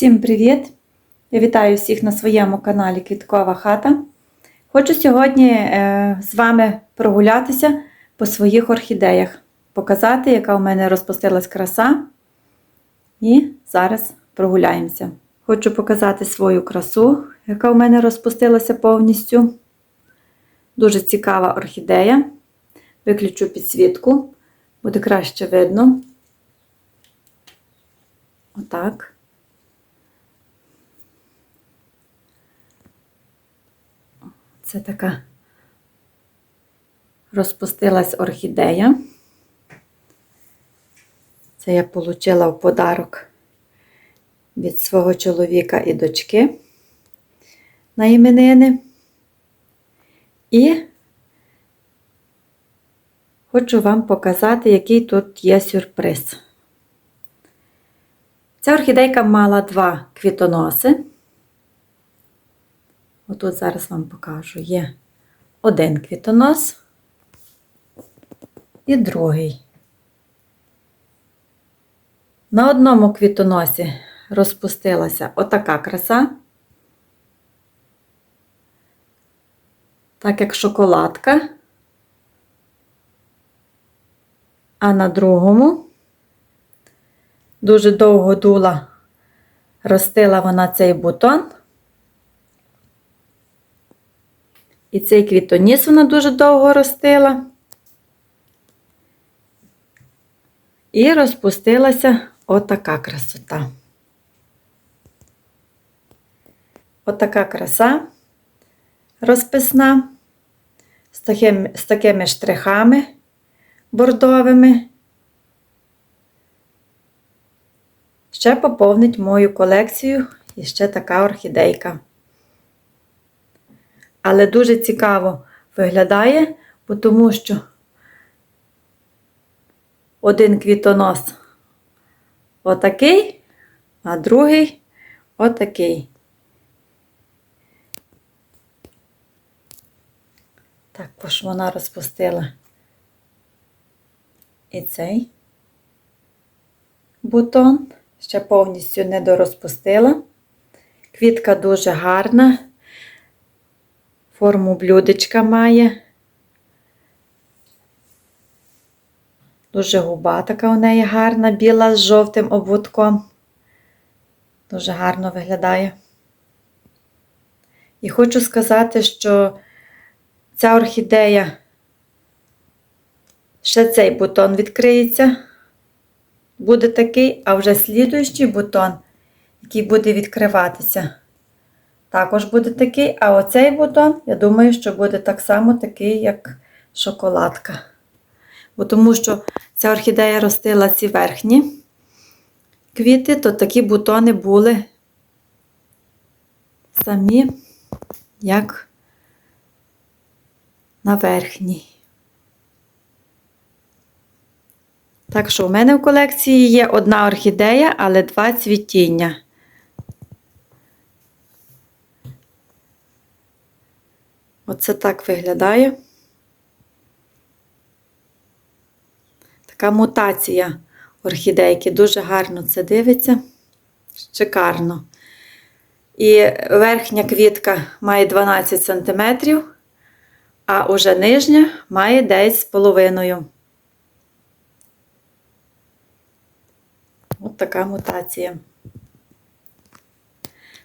Всім привіт! Я вітаю всіх на своєму каналі Квіткова хата. Хочу сьогодні е, з вами прогулятися по своїх орхідеях, показати, яка у мене розпустилась краса. І зараз прогуляємося. Хочу показати свою красу, яка у мене розпустилася повністю. Дуже цікава орхідея. Виключу підсвітку, буде краще видно. Отак. Це така розпустилась орхідея. Це я отримала в подарок від свого чоловіка і дочки на іменини. І хочу вам показати, який тут є сюрприз. Ця орхідейка мала два квітоноси. Отут зараз вам покажу, є один квітонос і другий. На одному квітоносі розпустилася отака краса, так як шоколадка, а на другому дуже довго дула, ростила вона цей бутон. І цей квітоніс вона дуже довго ростила. І розпустилася отака красота. Отака краса розписна, з такими, з такими штрихами бордовими. Ще поповнить мою колекцію і ще така орхідейка. Але дуже цікаво виглядає, бо тому що один квітонос отакий, а другий отакий. Також вона розпустила і цей бутон, ще повністю не дорозпустила. Квітка дуже гарна. Форму блюдечка має. Дуже губа така у неї гарна, біла з жовтим обводком. Дуже гарно виглядає. І хочу сказати, що ця орхідея, ще цей бутон відкриється, буде такий, а вже слідуючий бутон, який буде відкриватися. Також буде такий, а оцей бутон, я думаю, що буде так само такий, як шоколадка. Бо тому що ця орхідея ростила ці верхні квіти, то такі бутони були самі, як на верхній. Так що у мене в колекції є одна орхідея, але два цвітіння. Оце так виглядає. Така мутація орхідейки. Дуже гарно це дивиться. Шикарно. І верхня квітка має 12 см, а уже нижня має 10,5. От така мутація.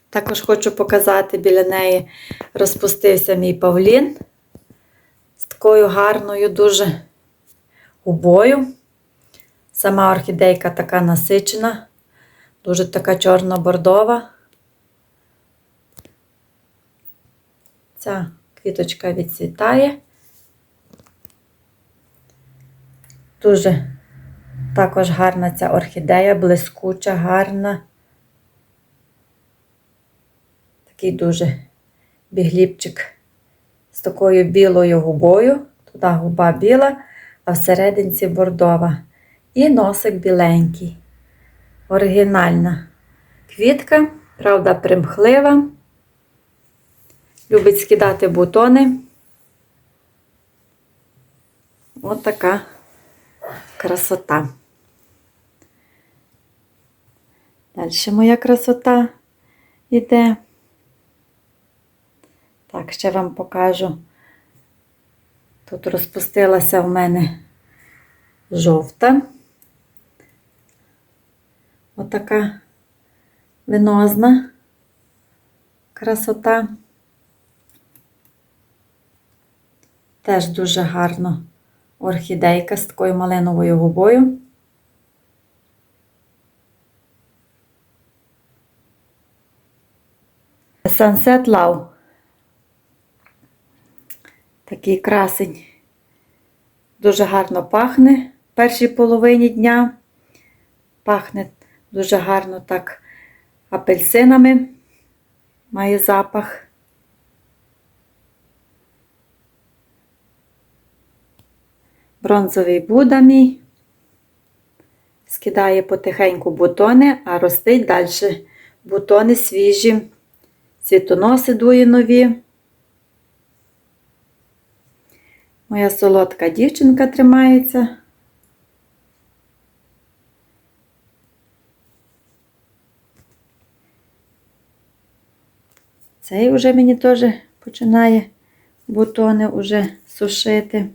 Також хочу показати, біля неї розпустився мій павлін з такою гарною, дуже губою. Сама орхідейка така насичена, дуже така чорно-бордова. Ця квіточка відцвітає. Дуже також гарна ця орхідея, блискуча, гарна. Такий дуже бігліпчик з такою білою губою. Туди губа біла, а всерединці бордова. І носик біленький. Оригінальна квітка, правда, примхлива. Любить скидати бутони. Ось така красота. Далі моя красота йде. Так, ще вам покажу. Тут розпустилася в мене жовта. Отака венозна красота. Теж дуже гарно орхідейка з такою малиновою губою. Sunset Love. Такий красень. Дуже гарно пахне в першій половині дня. Пахне дуже гарно так апельсинами. Має запах. Бронзовий Буда мій. Скидає потихеньку бутони, а ростить далі бутони свіжі, цвітоноси дує нові. Моя солодка дівчинка тримається. Цей вже мені теж починає бутони уже сушити.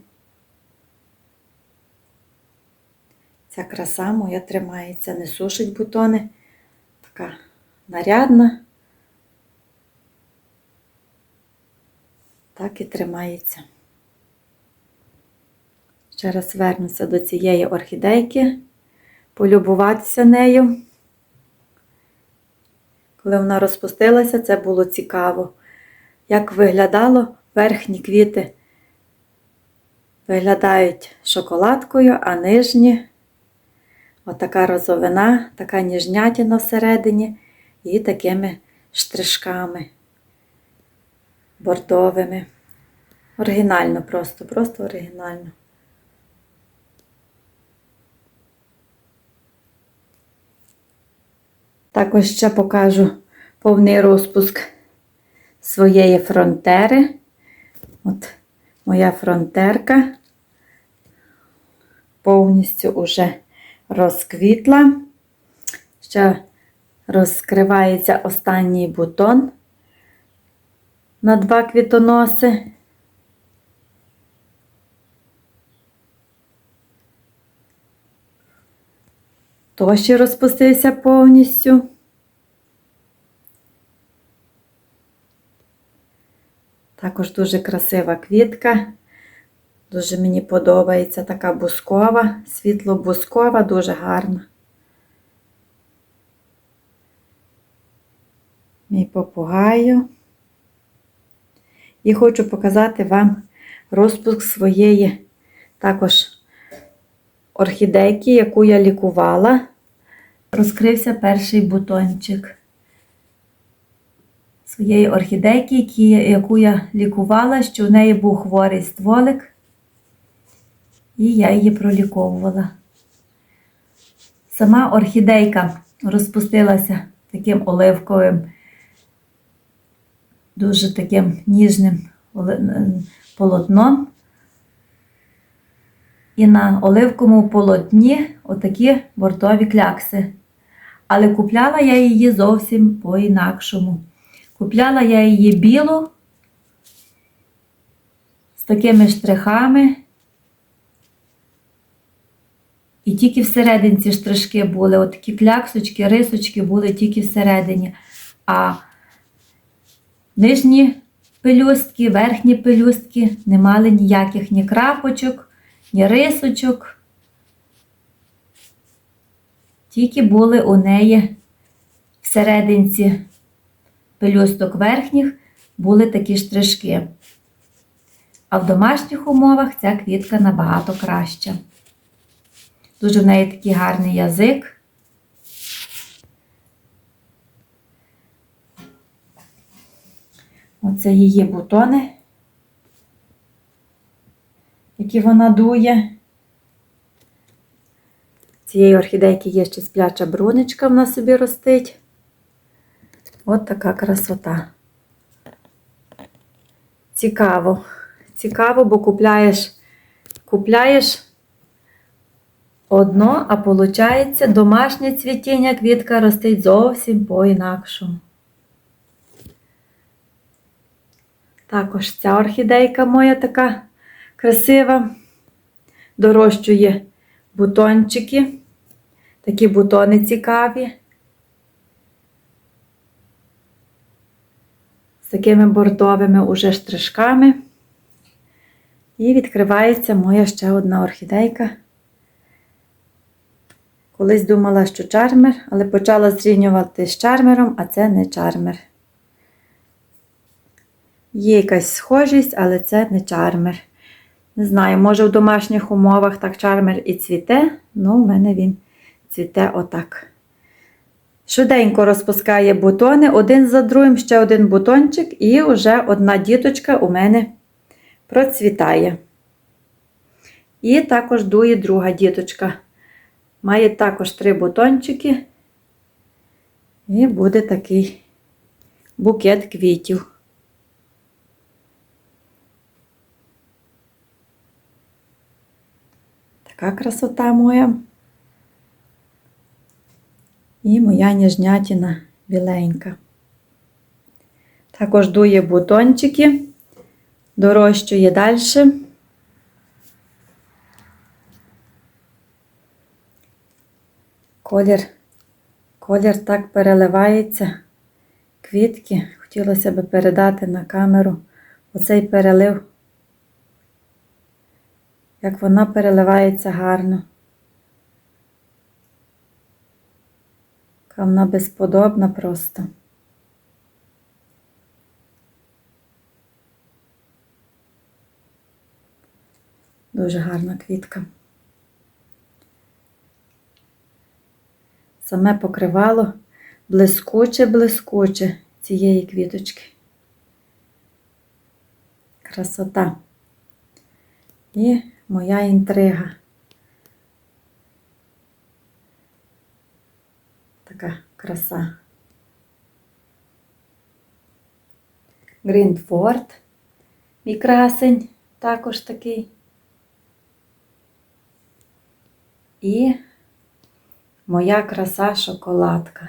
Ця краса моя тримається, не сушить бутони. Така нарядна. Так і тримається. Ще раз вернуся до цієї орхідейки, полюбуватися нею. Коли вона розпустилася, це було цікаво. Як виглядало верхні квіти виглядають шоколадкою, а нижні отака розовина, така ніжнятіна всередині і такими штришками бордовими. Оригінально просто, просто оригінально. Також ще покажу повний розпуск своєї фронтери. От моя фронтерка повністю уже розквітла. Ще розкривається останній бутон на два квітоноси. То ще розпустився повністю. Також дуже красива квітка. Дуже мені подобається така бускова, світло-бускова, дуже гарна. Мій попугаю. І хочу показати вам розпуск своєї також орхідейки, яку я лікувала. Розкрився перший бутончик своєї орхідейки, яку я лікувала, що в неї був хворий стволик, і я її проліковувала. Сама орхідейка розпустилася таким оливковим, дуже таким ніжним полотном. І на оливковому полотні отакі бортові клякси. Але купляла я її зовсім по-інакшому. Купляла я її білу з такими штрихами. І тільки всередині ці штришки були, отакі кляксочки, рисочки були тільки всередині. А нижні пелюстки, верхні пелюстки не мали ніяких ні крапочок, ні рисочок. Тільки були у неї всерединці пелюсток верхніх були такі штришки. А в домашніх умовах ця квітка набагато краща. Дуже в неї такий гарний язик. Оце її бутони, які вона дує. Цієї орхідейки є ще спляча бруничка, вона собі ростить. От така красота. Цікаво. Цікаво, бо купляєш, купляєш одно, а виходить, домашнє цвітіння квітка ростить зовсім по-інакшому. Також ця орхідейка моя така красива, дорощує бутончики, такі бутони цікаві. З такими бордовими уже штришками. І відкривається моя ще одна орхідейка. Колись думала, що чармер, але почала зрівнювати з чармером, а це не чармер. Є якась схожість, але це не чармер. Не знаю, може в домашніх умовах так чармер і цвіте, ну в мене він цвіте отак. Швиденько розпускає бутони, один за другим ще один бутончик, і вже одна діточка у мене процвітає. І також дує друга діточка. Має також три бутончики. І буде такий букет квітів. Така красота моя. І моя ніжнятіна біленька. Також дує бутончики, дорощує далі. Колір, колір так переливається. Квітки. Хотілося б передати на камеру оцей перелив, як вона переливається гарно. Яка вона безподобна просто. Дуже гарна квітка. Саме покривало блискуче-блискуче цієї квіточки. Красота. І моя інтрига. Така краса. Гріндфорд, мій красень, також такий. І моя краса шоколадка.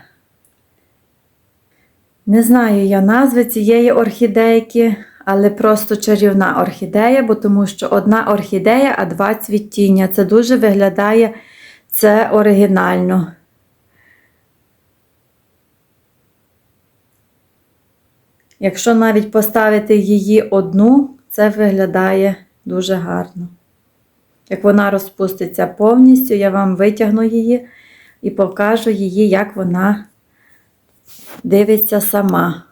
Не знаю я назви цієї орхідейки, але просто чарівна орхідея, бо тому що одна орхідея, а два цвітіння. Це дуже виглядає це оригінально. Якщо навіть поставити її одну, це виглядає дуже гарно. Як вона розпуститься повністю, я вам витягну її і покажу її, як вона дивиться сама.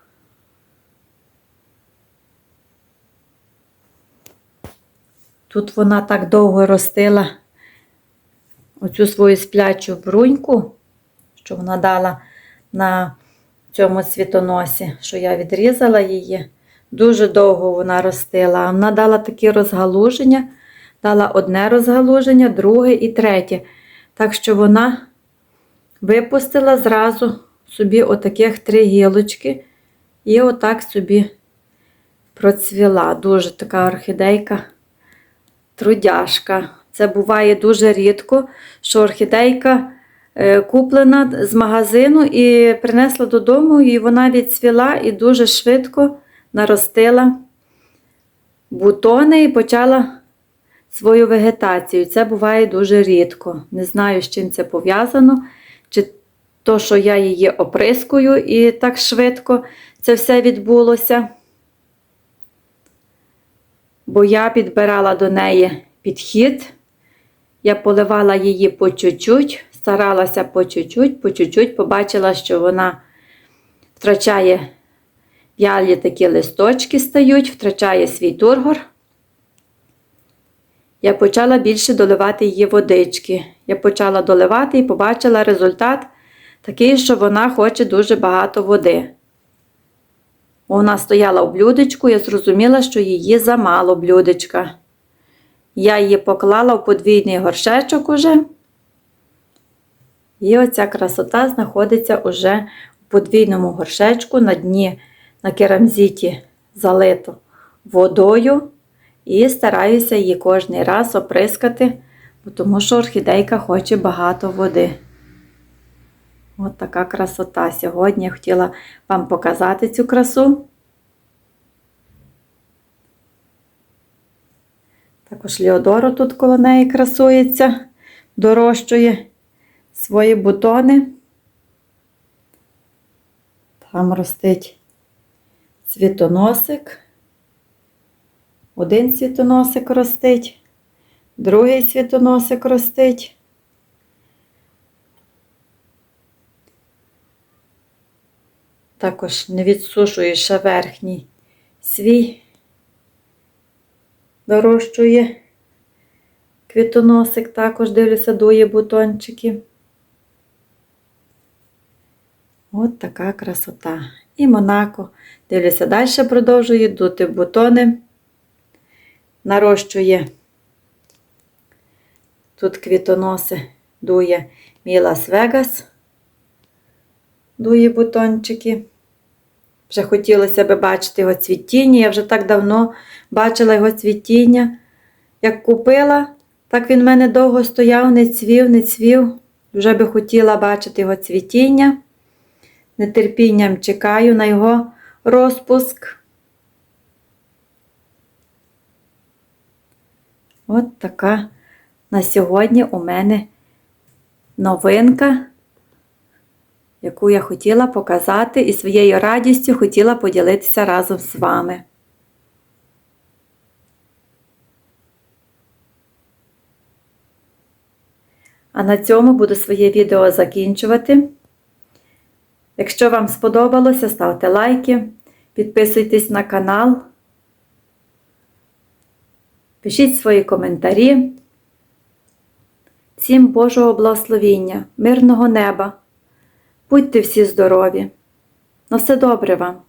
Тут вона так довго ростила оцю свою сплячу бруньку, що вона дала на цьому світоносі, що я відрізала її. Дуже довго вона ростила. Вона дала такі розгалуження, дала одне розгалуження, друге і третє. Так що вона випустила зразу собі отаких три гілочки і отак собі процвіла. Дуже така орхідейка, трудяшка. Це буває дуже рідко, що орхідейка е, куплена з магазину і принесла додому, і вона відцвіла і дуже швидко наростила бутони і почала свою вегетацію. Це буває дуже рідко. Не знаю, з чим це пов'язано. Чи то, що я її оприскую і так швидко це все відбулося. Бо я підбирала до неї підхід, я поливала її по чуть-чуть, старалася по чуть-чуть, по чуть-чуть, побачила, що вона втрачає в'ялі такі листочки стають, втрачає свій тургор. Я почала більше доливати її водички. Я почала доливати і побачила результат такий, що вона хоче дуже багато води. Вона стояла у блюдечку, я зрозуміла, що її замало блюдечка. Я її поклала в подвійний горшечок уже. І оця красота знаходиться уже у подвійному горшечку на дні на керамзиті залито водою. І стараюся її кожний раз оприскати тому що орхідейка хоче багато води. От така красота. Сьогодні я хотіла вам показати цю красу. Також Леодоро тут коло неї красується, дорощує свої бутони. Там ростить цвітоносик. Один світоносик ростить, другий світоносик ростить. Також не відсушує ще верхній свій, дорощує квітоносик, також дивлюся, дує бутончики. От така красота. І Монако. Дивлюся, далі продовжує дути бутони, нарощує. Тут квітоноси дує Мілас Вегас, дує бутончики. Вже хотілося б бачити його цвітіння. Я вже так давно бачила його цвітіння. Як купила, так він в мене довго стояв, не цвів, не цвів. Вже би хотіла бачити його цвітіння. Нетерпінням чекаю на його розпуск. От така на сьогодні у мене новинка, яку я хотіла показати і своєю радістю хотіла поділитися разом з вами. А на цьому буду своє відео закінчувати. Якщо вам сподобалося, ставте лайки, підписуйтесь на канал, пишіть свої коментарі. Всім Божого благословіння, мирного неба. Будьте всі здорові. На все добре вам!